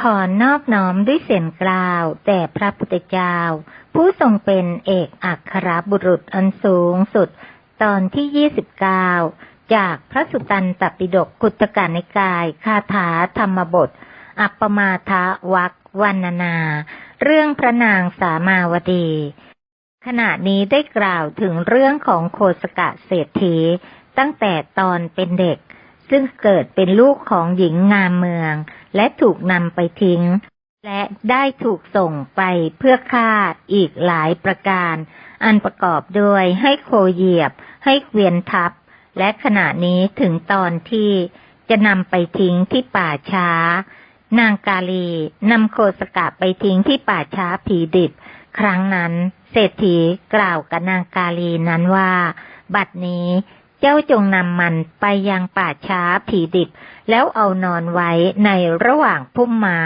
ขอนอบน้อมด้วยเสียงกล่าวแต่พระพุทธเจ้า ผู้ทรงเป็นเอกอัครบุรุษอันสูงสุด ตอนที่29จากพระสุตตันตปิฎกกุตกานิกายคาถาธรรมบท อัปปมาทะวักวันนา เรื่องพระนางสามาวดี ขณะนี้ได้กล่าวถึงเรื่องของโคสกะเศรษฐีตั้งแต่ตอนเป็นเด็ก ซึ่งเกิดเป็นลูกของหญิงงามเมือง และถูกนำไปทิ้ง และได้ถูกส่งไปเพื่อฆ่าอีกหลายประการ อันประกอบด้วยให้โคเหยียบ ให้เกวียนทับ และขณะนี้ถึงตอนที่จะนำไปทิ้งที่ป่าช้า นางกาลีนำโคสกะไปทิ้งที่ป่าช้าผีดิบ ครั้งนั้น เศรษฐีกล่าวกับนางกาลีนั้นว่า บัดนี้ เจ้าจงนำมันไปยังป่าช้าผีดิบ แล้วเอานอนไว้ในระหว่างพุ่มไม้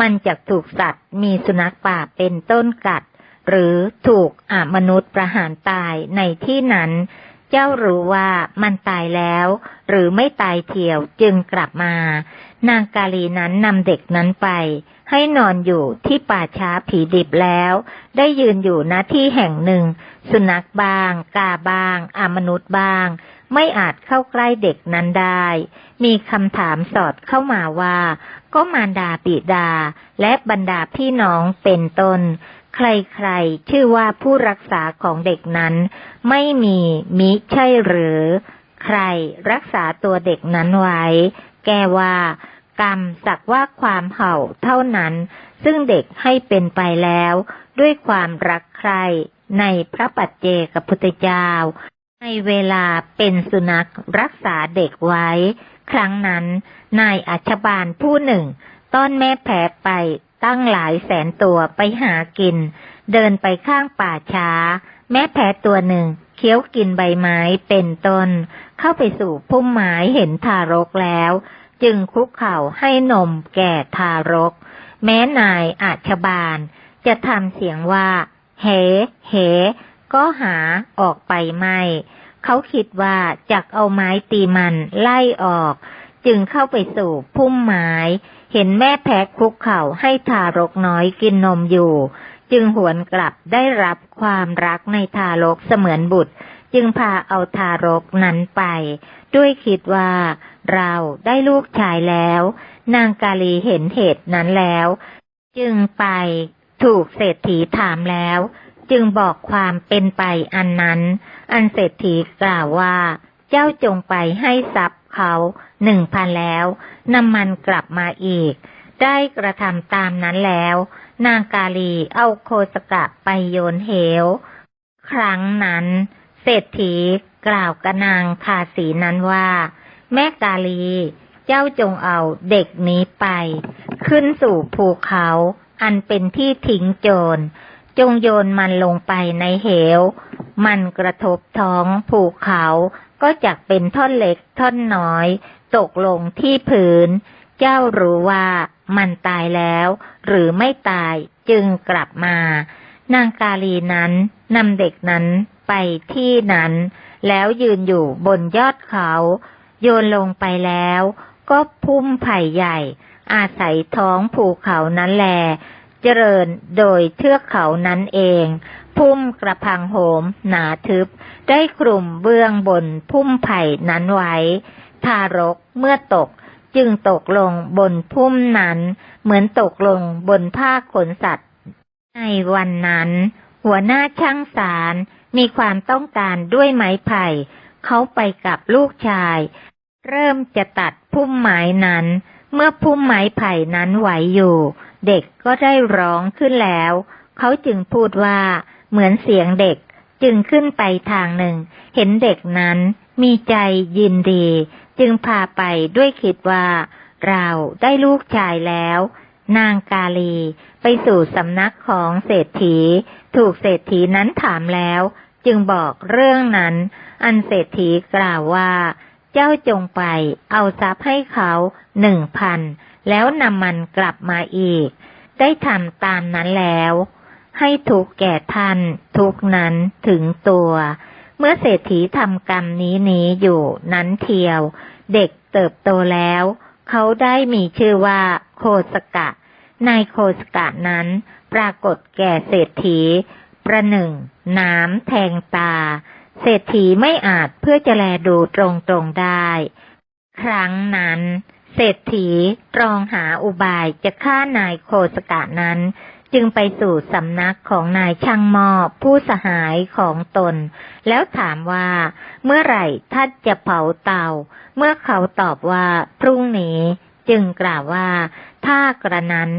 มันจะถูกสัตว์มีสุนัขป่าเป็นต้นกัด หรือถูกอมนุษย์ประหารตายในที่นั้น เจ้ารู้ว่ามันตายแล้ว หรือไม่ตายเที่ยวจึงกลับมา นางกาลีนั้นนำเด็กนั้นไป ให้นอนอยู่ที่ป่าช้าผีดิบแล้ว ได้ยืนอยู่ณที่แห่งหนึ่ง สุนัขบ้าง กาบ้างอมนุษย์บ้าง ไม่อาจเข้าใกล้เด็กนั้นได้ มีคำถามสอดเข้ามาว่า ก็มารดาปิดา และบรรดาพี่น้องเป็นต้น ใครๆ ชื่อว่าผู้รักษาของเด็กนั้น ไม่มีมิใช่หรือ ใครรักษาตัวเด็กนั้นไว้ แกว่ากรรมสักว่าความเห่าเท่านั้น ซึ่งเด็กให้เป็นไปแล้ว ด้วยความรักใครในพระปัจเจกพุทธเจ้า ในเวลาเป็นสุนัขรักษาเด็กไว้ ครั้งนั้น นายอัชบาลผู้หนึ่ง ต้อนแม่แผลไป ตั้งหลายแสนตัวไปหากิน เดินไปข้างป่าช้า แม่แผลตัวหนึ่งเคี้ยวกินใบไม้เป็นต้น เข้าไปสู่พุ่มไม้เห็นทารกแล้ว จึงคุกเข่าให้นมแก่ทารก แม้นายอาชบาล จะทำเสียงว่าเฮเฮก็หาออกไปไม่ เขาคิดว่าจักเอาไม้ตีมันไล่ออก จึงเข้าไปสู่พุ่มไม้ เห็นแม่แพะคุกเข่าให้ทารกน้อยกินนมอยู่ จึงหวนกลับได้รับความรักในทารกเสมือนบุตร จึงพาเอาทารกนั้นไป ด้วยคิดว่าเราได้ลูกชายแล้ว นางกาลีเห็นเหตุนั้นแล้ว จึงไปถูกเศรษฐีถามแล้ว จึงบอกความเป็นไปอันนั้น อันเศรษฐีกล่าวว่า เจ้าจงไปให้ทรัพย์ เขาหนึ่งพันแล้วนำมันกลับมาอีก ได้กระทำตามนั้นแล้ว นางกาลีเอาโคสกะไปโยนเหว ครั้งนั้น เศรษฐีกล่าวกับนางทาสีนั้นว่า แม่กาลี เจ้าจงเอาเด็กนี้ไป ขึ้นสู่ภูเขาอันเป็นที่ทิ้งโจร จงโยนมันลงไปในเหว มันกระทบท้องภูเขา ก็จักเป็นท่อนเล็กท่อนน้อย ตกลงที่ผืนเจ้ารู้ว่ามันตายแล้ว หรือไม่ตายจึงกลับมา นางกาลีนั้นนำเด็กนั้นไปที่นั้น แล้วยืนอยู่บนยอดเขา โยนลงไปแล้ว ก็พุ่มไผ่ใหญ่ อาศัยท้องภูเขานั้นแล เจริญโดยเทือกเขานั้นเอง พุ่มกระพังโหมหนาทึบ ได้กลุ่มเบื้องบนพุ่มไผ่นั้นไว้ ทารกเมื่อตกจึงตกลงบนพุ่มนั้น เหมือนตกลงบนผ้าขนสัตว์ ในวันนั้น หัวหน้าช่างสารมีความต้องการด้วยไม้ไผ่ เขาไปกับลูกชาย เริ่มจะตัดพุ่มไม้นั้น เมื่อพุ่มไม้ไผ่นั้นไหวอยู่ เด็กก็ได้ร้องขึ้นแล้ว เขาจึงพูดว่าเหมือนเสียงเด็ก จึงขึ้นไปทางหนึ่ง เห็นเด็กนั้นมีใจยินดี จึงพาไปด้วยคิดว่า เราได้ลูกชายแล้ว นางกาลีไปสู่สำนักของเศรษฐี ถูกเศรษฐีนั้นถามแล้ว จึงบอกเรื่องนั้น อันเศรษฐีกล่าวว่า เจ้าจงไปเอาทรัพย์ให้เขาหนึ่งพันแล้วนำมันกลับมาอีก ได้ทำตามนั้นแล้ว ให้ทุกแก่ท่าน ทุกนั้นถึงตัว เมื่อเศรษฐีทำกรรมนี้นี้อยู่นั้นเทียว เด็กเติบโตแล้ว เขาได้มีชื่อว่าโคสกะ ในโคสกะนั้น ปรากฏแก่เศรษฐี ประหนึ่งน้ำแทงตา เศรษฐีไม่อาจเพื่อจะแลดูตรงๆได้ ครั้งนั้นเศรษฐีตรองหาอุบายจะฆ่านายโคสกะนั้น จึงไปสู่สำนักของนายช่างหมอผู้สหายของตน แล้วถามว่าเมื่อไหร่ท่านจะเผาเตา เมื่อเขาตอบว่าพรุ่งนี้จึงกล่าวว่าถ้ากระนั้น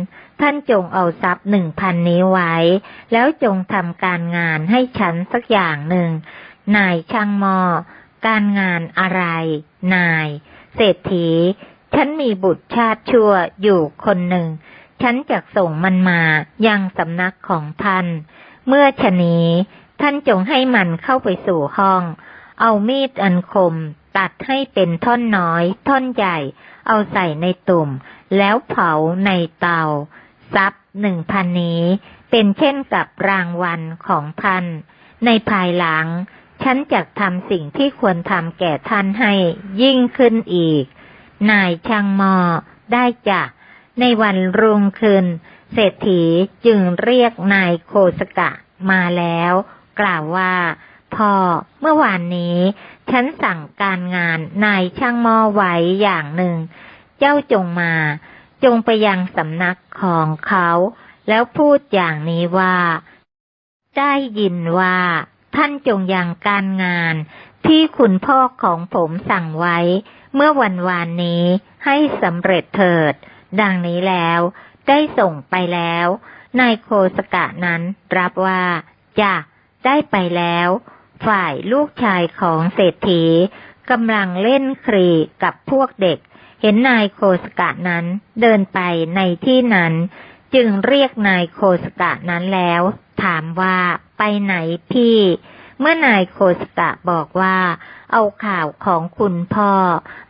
ท่านจงเอาทรัพย์หนึ่งพันนี้ไว้ แล้วจงทำการงานให้ฉันสักอย่างหนึ่ง นายช่างหมอ การงานอะไร นาย เศรษฐี ฉันมีบุตรชาติชั่วอยู่คนหนึ่ง ฉันจะส่งมันมายังสำนักของท่าน เมื่อชะนี้ท่านจงให้มันเข้าไปสู่ห้อง เอามีดอันคม ตัดให้เป็นท่อนน้อย ท่อนใหญ่ เอาใส่ในตุ่ม แล้วเผาในเตาทรัพย์หนึ่งพันนี้ เป็นเช่นกับรางวัลของท่าน ในภายหลัง ฉันจะทำสิ่งที่ควรทำแก่ท่านให้ยิ่งขึ้นอีก นายช่างมอได้จ้ะ ในวันรุ่งขึ้น เศรษฐีจึงเรียกนายโคสกะมาแล้ว กล่าวว่า พ่อเมื่อวานนี้ ฉันสั่งการงานนายช่างหมอไว้อย่างหนึ่ง เจ้าจงมา จงไปยังสำนักของเขา แล้วพูดอย่างนี้ว่า ได้ยินว่า ท่านจงยังการงานที่คุณพ่อของผมสั่งไว้ เมื่อวันวานนี้ให้สำเร็จเถิด ดังนี้แล้ว ได้ส่งไปแล้วนายโคสกะนั้นรับว่าจะได้ไปแล้ว ฝ่ายลูกชายของเศรษฐีกำลังเล่นครีกับพวกเด็ก เห็นนายโคสกะนั้นเดินไปในที่นั้น จึงเรียกนายโคสกะนั้นแล้ว ถามว่าไปไหนพี่ เมื่อนายโคสกะบอกว่า เอาข่าวของคุณพ่อ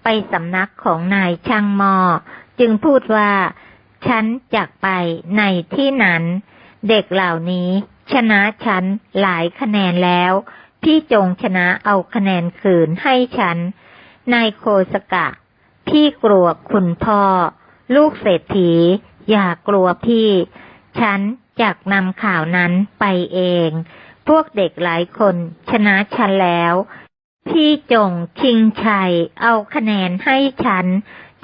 ไปสำนักของนายช่างหมอ จึงพูดว่า ฉันจากไปในที่นั้น เด็กเหล่านี้ชนะฉันหลายคะแนนแล้ว พี่จงชนะเอาคะแนนคืนให้ฉัน นายโคสกะ พี่กลัวคุณพ่อ ลูกเศรษฐี อย่ากลัวพี่ ฉันจากนำข่าวนั้นไปเอง พวกเด็กหลายคนชนะฉันแล้ว พี่จงชิงชัยเอาคะแนนให้ฉัน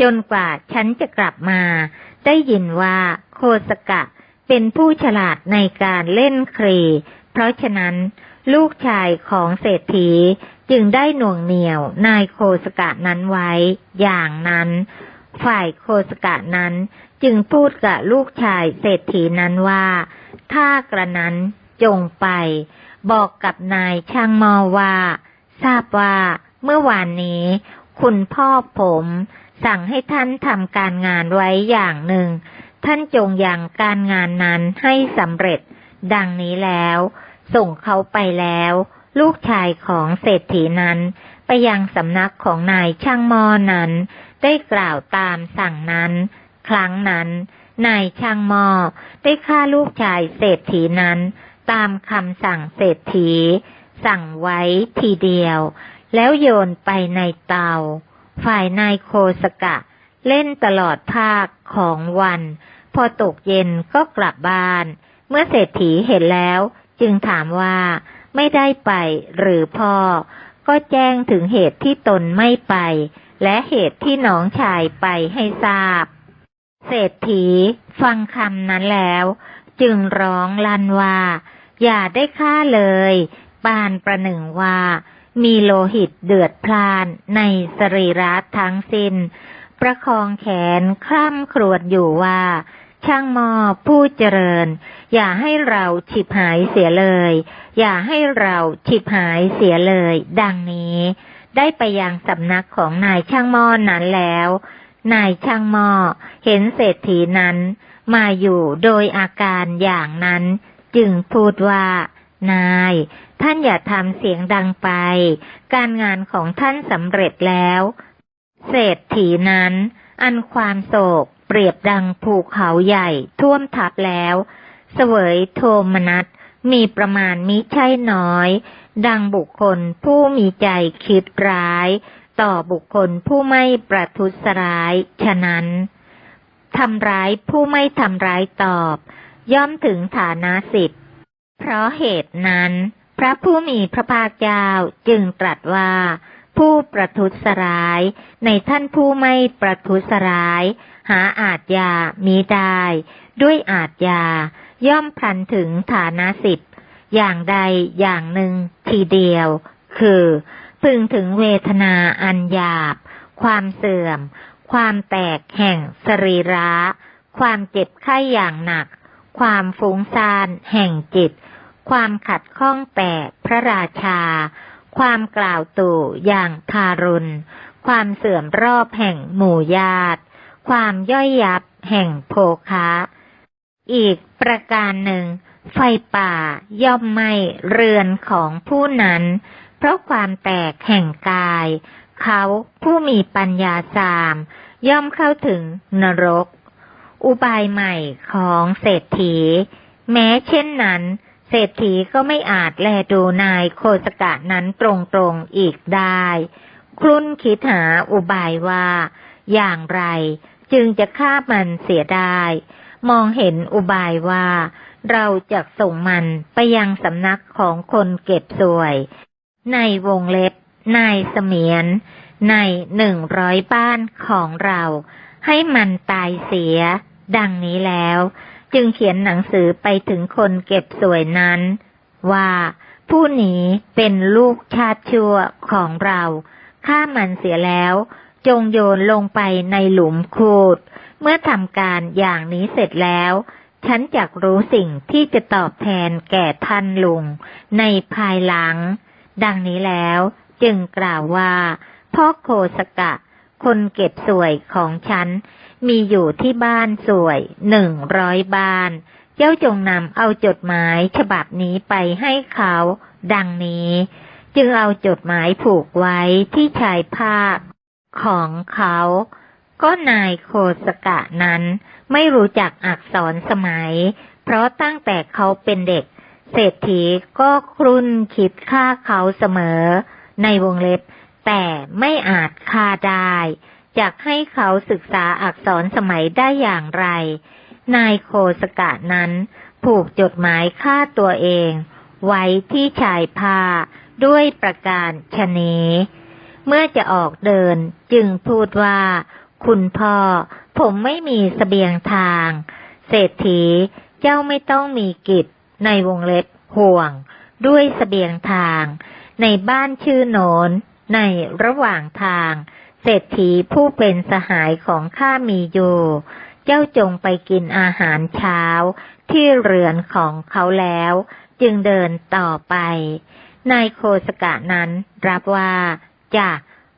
จนกว่าฉันจะกลับมา ได้ยินว่าโคสกะเป็นผู้ฉลาดในการเล่นครีเพราะฉะนั้น ลูกชายของเศรษฐีจึงได้หน่วงเหนี่ยวนายโคสกะนั้นไว้ อย่างนั้น ฝ่ายโคสกะนั้นจึงพูดกับลูกชายเศรษฐีนั้นว่า ถ้ากระนั้นจงไป บอกกับนายช่างมอว่า ทราบว่าเมื่อวานนี้ คุณพ่อผม สั่งให้ท่านทำการงานไว้อย่างหนึ่ง ท่านจงยังการงานนั้นให้สำเร็จ ดังนี้แล้ว ส่งเขาไปแล้ว ลูกชายของเศรษฐีนั้น ไปยังสำนักของนายช่างมอนั้น ได้กล่าวตามสั่งนั้น ครั้งนั้น นายช่างมอได้ฆ่าลูกชายเศรษฐีนั้น ตามคำสั่งเศรษฐี สั่งไว้ทีเดียว แล้วโยนไปในเตา ฝ่ายนายโคสกะ เล่นตลอดภาคของวัน พอตกเย็นก็กลับบ้าน เมื่อเศรษฐีเห็นแล้ว จึงถามว่าไม่ได้ไปหรือพ่อ ก็แจ้งถึงเหตุที่ตนไม่ไป และเหตุที่น้องชายไปให้ทราบ เศรษฐีฟังคำนั้นแล้ว จึงร้องลั่นว่า อย่าได้ฆ่าเลย ปานประหนึ่งว่า มีโลหิตเดือดพล่านในสรีระทั้งสิน้น ประคองแขนคล่ำครวญอยู่ว่า ช่างมอผู้เจริญ อย่าให้เราฉิบหายเสียเลย อย่าให้เราฉิบหายเสียเลย ดังนี้ ได้ไปยังสำนักของนายช่างมอนั้นแล้ว นายช่างมอเห็นเศรษฐีนั้น มาอยู่โดยอาการอย่างนั้น จึงพูดว่า นาย ท่านอย่าทำเสียงดังไป การงานของท่านสำเร็จแล้ว เศรษฐีนั้น อันความโศก เปรียบดังภูเขาใหญ่ ท่วมทับแล้ว เสวยโทมนัสมีประมาณมิใช่น้อย ดังบุคคลผู้มีใจคิดร้าย ต่อบุคคลผู้ไม่ประทุษร้าย ฉะนั้นทำร้ายผู้ไม่ทำร้ายตอบ ย่อมถึงฐานะสิทธิ เพราะเหตุนั้น พระผู้มีพระภาคเจ้าจึงตรัสว่า ผู้ประทุษร้าย ในท่านผู้ไม่ประทุษร้าย หาอาจยามีได้ ด้วยอาจยา ย่อมพลันถึงฐานะสิทธิ์อย่างใดอย่างหนึ่งทีเดียว คือ พึงถึงเวทนาอันหยาบ ความเสื่อม ความแตกแห่งสรีระ ความเจ็บไข้อย่างหนัก ความฟุ้งซ่านแห่งจิต ความขัดข้องแปกพระราชา ความกล่าวตู่อย่างทารุณ ความเสื่อมรอบแห่งหมู่ญาติ ความย่อยยับแห่งโภคะอีกประการหนึ่ง ไฟป่าย่อมไหม้เรือนของผู้นั้น เพราะความแตกแห่งกาย เขาผู้มีปัญญาสาม ย่อมเข้าถึงนรก อุบายใหม่ของเศรษฐี แม้เช่นนั้น เศรษฐีก็ไม่อาจแลดูนายโคสกะนั้นตรงๆอีกได้ ครุ่นคิดหาอุบายว่า อย่างไรจึงจะฆ่ามันเสียได้ มองเห็นอุบายว่า เราจะส่งมันไปยังสำนักของคนเก็บสวย ในวงเล็บ นายเสมียน ในหนึ่งร้อยบ้านของเรา ให้มันตายเสีย ดังนี้แล้ว จึงเขียนหนังสือไปถึงคนเก็บสวยนั้น ว่าผู้นี้เป็นลูกชาติชั่วของเราฆ่ามันเสียแล้ว จงโยนลงไปในหลุมคูด เมื่อทำการอย่างนี้เสร็จแล้ว ฉันจักรู้สิ่งที่จะตอบแทนแก่ท่านลุง ในภายหลัง ดังนี้แล้วจึงกล่าวว่า พ่อโคสกะ คนเก็บสวยของฉัน มีอยู่ที่บ้านสวยหนึ่งร้อยบ้าน เจ้าจงนำเอาจดหมายฉบับนี้ไปให้เขา ดังนี้ จึงเอาจดหมายผูกไว้ที่ชายผ้าของเขา ก็นายโคสกะนั้นไม่รู้จักอักษรสมัย เพราะตั้งแต่เขาเป็นเด็ก เศรษฐีก็ครุ่นคิดฆ่าเขาเสมอ ในวงเล็บ แต่ไม่อาจฆ่าได้จากให้เขาศึกษาอักษรสมัยได้อย่างไร นายโคสกะนั้น ผูกจดหมายฆ่าตัวเอง ไว้ที่ชายผ้าด้วยประการชนีเมื่อจะออกเดินจึงพูดว่า คุณพ่อ ผมไม่มีสเสบียงทาง เศรษฐีเจ้าไม่ต้องมีกิจในวงเล็บห่วง ด้วยสเสบียงทาง ในบ้านชื่อโนน ในระหว่างทาง เศรษฐีผู้เป็นสหายของข้ามีอยู่ เจ้าจงไปกินอาหารเช้าที่เรือนของเขาแล้ว จึงเดินต่อไป นายโคสกะนั้นรับว่าจะ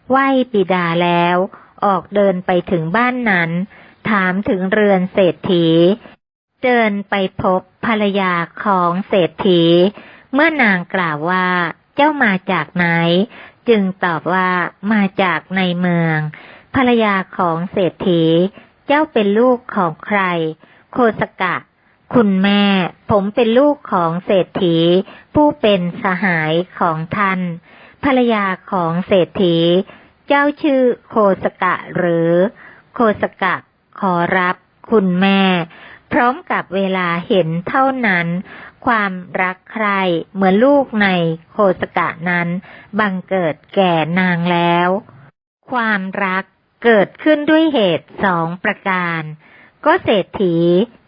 ไหวปิดาแล้ว ออกเดินไปถึงบ้านนั้น ถามถึงเรือนเศรษฐี เดินไปพบภรรยาของเศรษฐี เมื่อนางกล่าวว่า เจ้ามาจากไหน จึงตอบว่ามาจากในเมือง ภรรยาของเศรษฐี เจ้าเป็นลูกของใคร โคสกะ คุณแม่ ผมเป็นลูกของเศรษฐี ผู้เป็นสหายของท่าน ภรรยาของเศรษฐี เจ้าชื่อโคสกะหรือ โคสกะขอรับคุณแม่ พร้อมกับเวลาเห็นเท่านั้น ความรักใครเหมือนลูกในโคสกะนั้น บังเกิดแก่นางแล้ว ความรักเกิดขึ้นด้วยเหตุสองประการ ก็เศรษฐี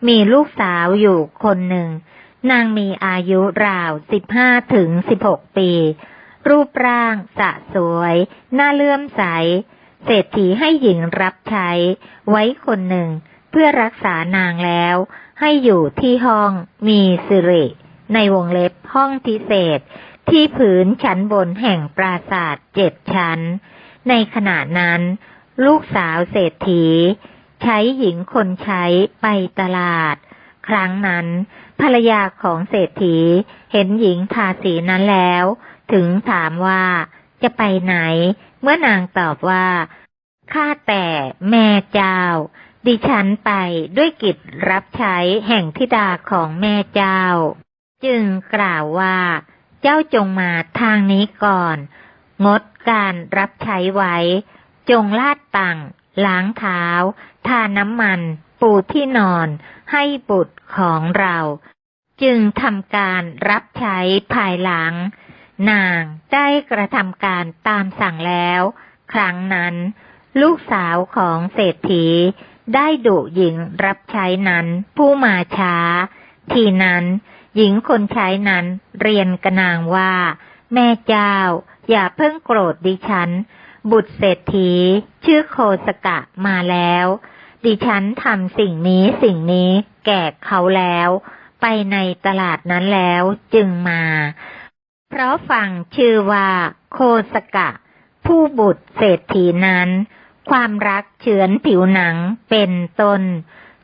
มีลูกสาวอยู่คนหนึ่ง นางมีอายุราวสิบห้าถึงสิบหกปี รูปร่างสะสวยหน่าเลื่อมใส เศรษฐีให้หญิงรับใช้ไว้คนหนึ่งเพื่อรักษานางแล้ว ให้อยู่ที่ห้องมีสิริ ในวงเล็บห้องพิเศษ ที่ผืนชั้นบนแห่งปราสาทเจ็ดชั้น ในขณะนั้น ลูกสาวเศรษฐี ใช้หญิงคนใช้ไปตลาด ครั้งนั้น ภรรยาของเศรษฐีเห็นหญิงทาสีนั้นแล้ว ถึงถามว่าจะไปไหน เมื่อนางตอบว่าข้าแต่แม่เจ้า ดิฉันไปด้วยกิจรับใช้แห่งธิดาของแม่เจ้า จึงกล่าวว่า เจ้าจงมาทางนี้ก่อน งดการรับใช้ไว้ จงลาดตังล้างเท้า ทาน้ำมัน ปูที่นอนให้บุตรของเรา จึงทำการรับใช้ภายหลัง นางได้กระทำการตามสั่งแล้ว ครั้งนั้น ลูกสาวของเศรษฐี ได้ดุหญิงรับใช้นั้น ผู้มาช้า ทีนั้น หญิงคนใช้นั้นเรียนกนางว่า แม่เจ้า อย่าเพิ่งโกรธดิฉัน บุตรเศรษฐี ชื่อโคสกะมาแล้ว ดิฉันทำสิ่งนี้สิ่งนี้แก่เขาแล้ว ไปในตลาดนั้นแล้วจึงมา เพราะฟังชื่อว่า โคสกะ ผู้บุตรเศรษฐีนั้น ความรักเฉือนผิวหนังเป็นต้น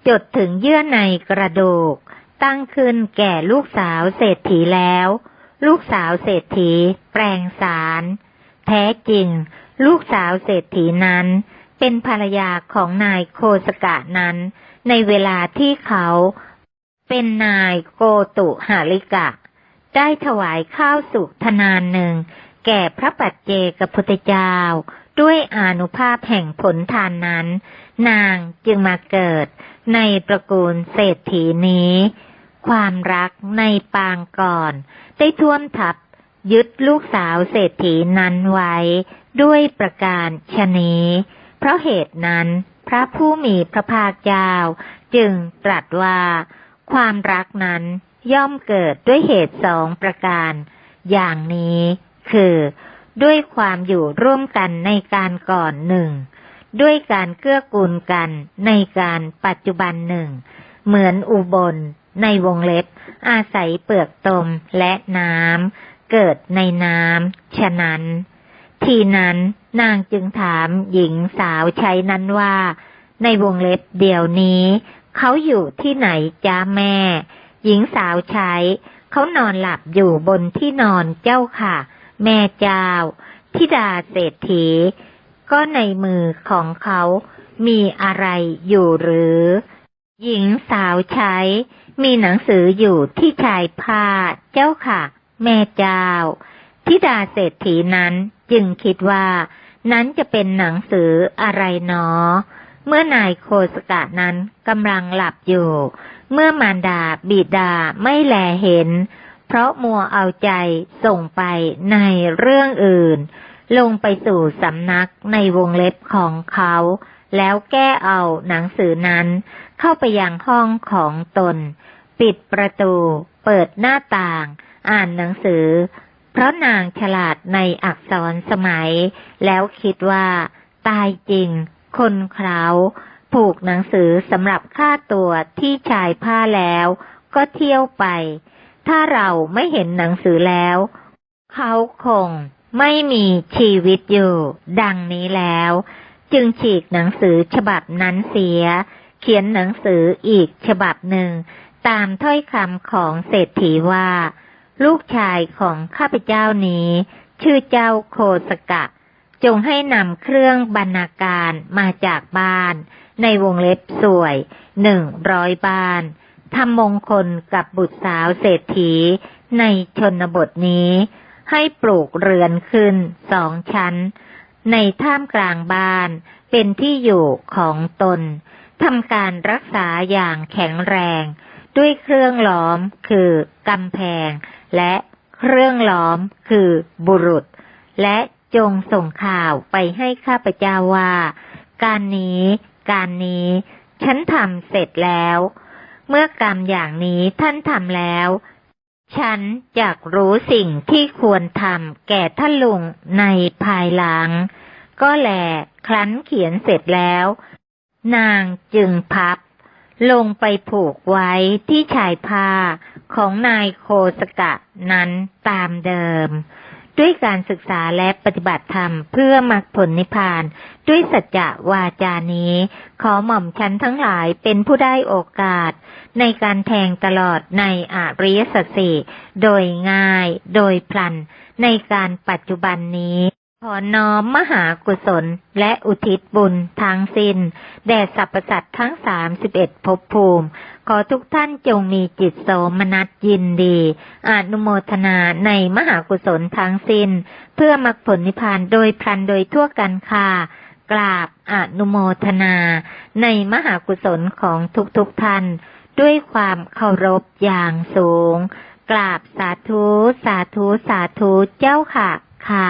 จดถึงเยื่อในกระดูก ตั้งขึ้นแก่ลูกสาวเศรษฐีแล้ว ลูกสาวเศรษฐีแปลงสาร แท้จริง ลูกสาวเศรษฐีนั้น เป็นภรรยาของนายโคสกะนั้น ในเวลาที่เขาเป็นนายโกตุหาริกะ ได้ถวายข้าวสุกทนานหนึ่ง แก่พระปัจเจกพุทธเจ้า ด้วยอานุภาพแห่งผลทานนั้น นางจึงมาเกิดในตระกูลเศรษฐีนี้ ความรักในปางก่อน ได้ท่วมทับยึดลูกสาวเศรษฐีนั้นไว้ ด้วยประการชนีเพราะเหตุนั้น พระผู้มีพระภาคเจ้าจึงตรัสว่า ความรักนั้นย่อมเกิดด้วยเหตุสองประการ อย่างนี้คือ ด้วยความอยู่ร่วมกันในการก่อนหนึ่ง ด้วยการเกื้อกูลกันในการปัจจุบันหนึ่ง เหมือนอุบล ในวงเล็บ อาศัยเปลือกตมและน้ำเกิดในน้ำฉะนั้น ทีนั้นนางจึงถามหญิงสาวใช้นั้นว่า ในวงเล็บเดี๋ยวนี้ เขาอยู่ที่ไหนจ้าแม่ หญิงสาวใช้ เขานอนหลับอยู่บนที่นอนเจ้าค่ะ แม่เจ้าทิดาเศรษฐี ก็ในมือของเขามีอะไรอยู่หรือ หญิงสาวใช้ มีหนังสืออยู่ที่ชายผ้าเจ้าค่ะ แม่เจ้าทิดาเศรษฐีนั้นจึงคิดว่า นั้นจะเป็นหนังสืออะไรหนอ เมื่อนายโคสกะนั้นกำลังหลับอยู่ เมื่อมารดาบิดาไม่แลเห็น เพราะมัวเอาใจส่งไปในเรื่องอื่น ลงไปสู่สำนักในวงเล็บของเขา แล้วแก้เอาหนังสือนั้น เข้าไปยังห้องของตน ปิดประตู เปิดหน้าต่าง อ่านหนังสือ เพราะนางฉลาดในอักษรสมัย แล้วคิดว่า ตายจริง คนเขาผูกหนังสือสำหรับค่าตัวที่ชายผ้าแล้ว ก็เที่ยวไป ถ้าเราไม่เห็นหนังสือแล้ว เขาคงไม่มีชีวิตอยู่ ดังนี้แล้ว จึงฉีกหนังสือฉบับนั้นเสีย เขียนหนังสืออีกฉบับหนึ่ง ตามถ้อยคำของเศรษฐีว่า ลูกชายของข้าพเจ้านี้ ชื่อเจ้าโคสกะ จงให้นำเครื่องบรรณาการมาจากบ้าน ในวงเล็บสวยหนึ่งร้อยบ้าน ทำมงคลกับบุตรสาวเศรษฐีในชนบทนี้ ให้ปลูกเรือนขึ้นสองชั้น ในท่ามกลางบ้านเป็นที่อยู่ของตนทำการรักษาอย่างแข็งแรง ด้วยเครื่องล้อมคือกำแพง และเครื่องล้อมคือบุรุษ และจงส่งข่าวไปให้ข้าพเจ้าว่า การนี้ การนี้ ฉันทำเสร็จแล้ว เมื่อกรรมอย่างนี้ท่านทำแล้ว ฉันอยากรู้สิ่งที่ควรทำแก่ท่านลุงในภายหลัง ก็แลครั้นเขียนเสร็จแล้ว นางจึงพับ ลงไปผูกไว้ที่ชายผ้าของนายโคสกะนั้นตามเดิม ด้วยการศึกษาและปฏิบัติธรรมเพื่อมรรคผลนิพพาน ด้วยสัจจะวาจานี้ ขอหม่อมชั้นทั้งหลายเป็นผู้ได้โอกาส ในการแทงตลอดในอริยสัจสี่โดยง่ายโดยพลัน ในการปัจจุบันนี้ ขอน้อมมหากุศลและอุทิศบุญทั้งสิ้นแด่สรรพสัตว์ทั้งสามสิบเอ็ดภพภูมิ ขอทุกท่านจงมีจิตโสมนัสยินดีอนุโมทนาในมหากุศลทั้งสิน้น เพื่อมรรคผลนิพพานโดยพลันโดยทั่วกันค่ะ กราบอนุโมทนา ในมหากุศลของทุกๆทท่าน ด้วยความเคารพอย่างสูง กราบสาธุสาธุสาธุเจ้าค่ะค่ะ